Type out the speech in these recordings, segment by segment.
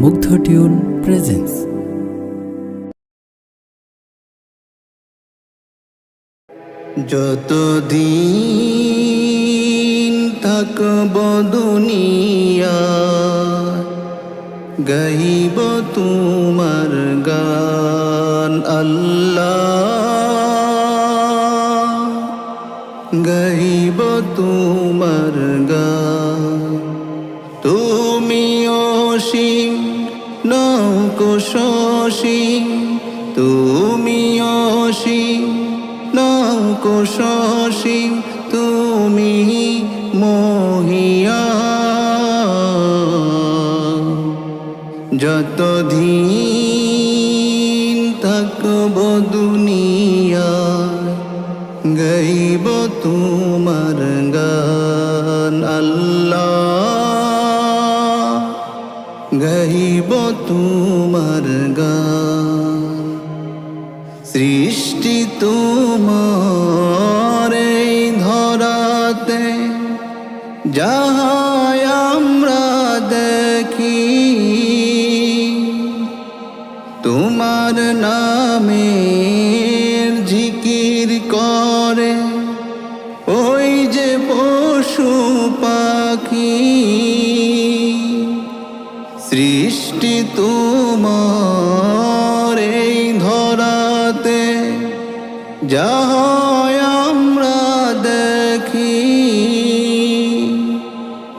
মুগ্ধ tune presence যতদিন থাকব দুনিয়া গাইব তোমার গান আল্লাহ। গাইব তোমার গান অসীম নৌকো সসীম তুমি অসীম নৌকো সসীম তুমি মহিয়া। যতদিন থাকব দুনিয়া, গাইব তোমার গান, আল্লাহ গাইব তোমার গান। সৃষ্টি তোমার ধরাতে, যাহাই আমরা দেখি, তোমার নামের জিকির করে। ওই যে পশু পাখি সৃষ্টি তোমার এই ধরাতে যাহাই আমরা দেখি,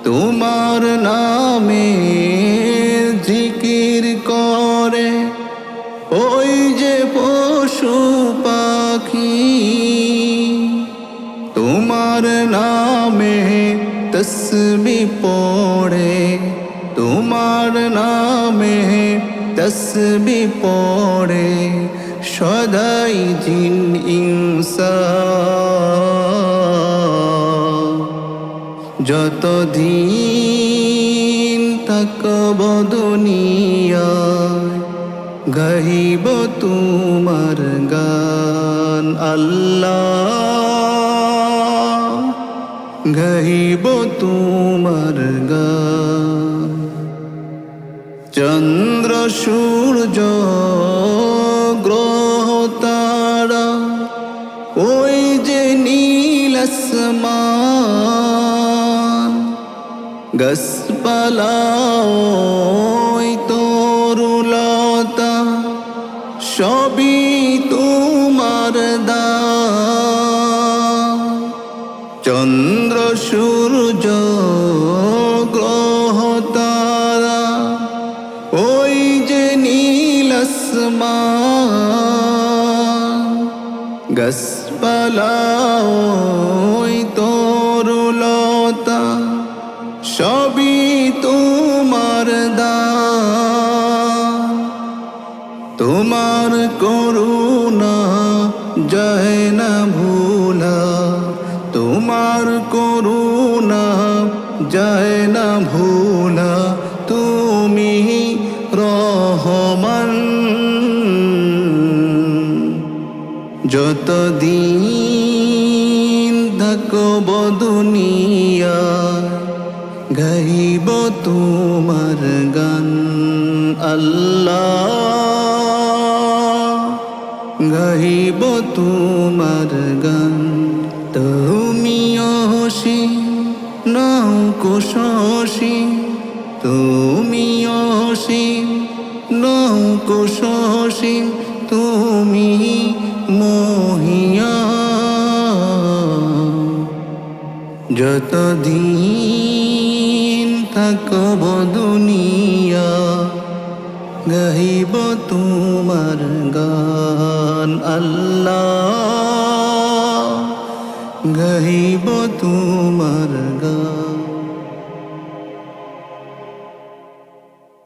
তোমার নামে জিকির করে। ওই যে পশু পাখি, তোমার নামে তসবি পড়ে। তোমার নামে তসবি পড়ে, সদাই জিন ইনসা যতদিন থাকব দুনিয়া গাইব তোমার গান আল্লাহ। গাইব তোমার গান চন্দ্র, সূর্য, গ্রহ, তারা। ওই যে নীল আসমান, গাছপালা, ওই তরুলতা, সবই তোমার দান। চন্দ্র, সূর্য গাছপালা ওই তরুলতা, সবই তোমার দান তোমার করুণা যায় না ভুলা, তোমার করুণা যায় না ভুলা। যতদিন থাকব দুনিয়া গাইব তোমার গান আল্লাহ। গাইব তোমার গান, তুমি অসি নৌকো শশী তুমি অসীম নৌকো সসীম তুমি যতদিন থাকব দুনিয়া গাইব তোমার গান আল্লাহ গাইব তোমার গান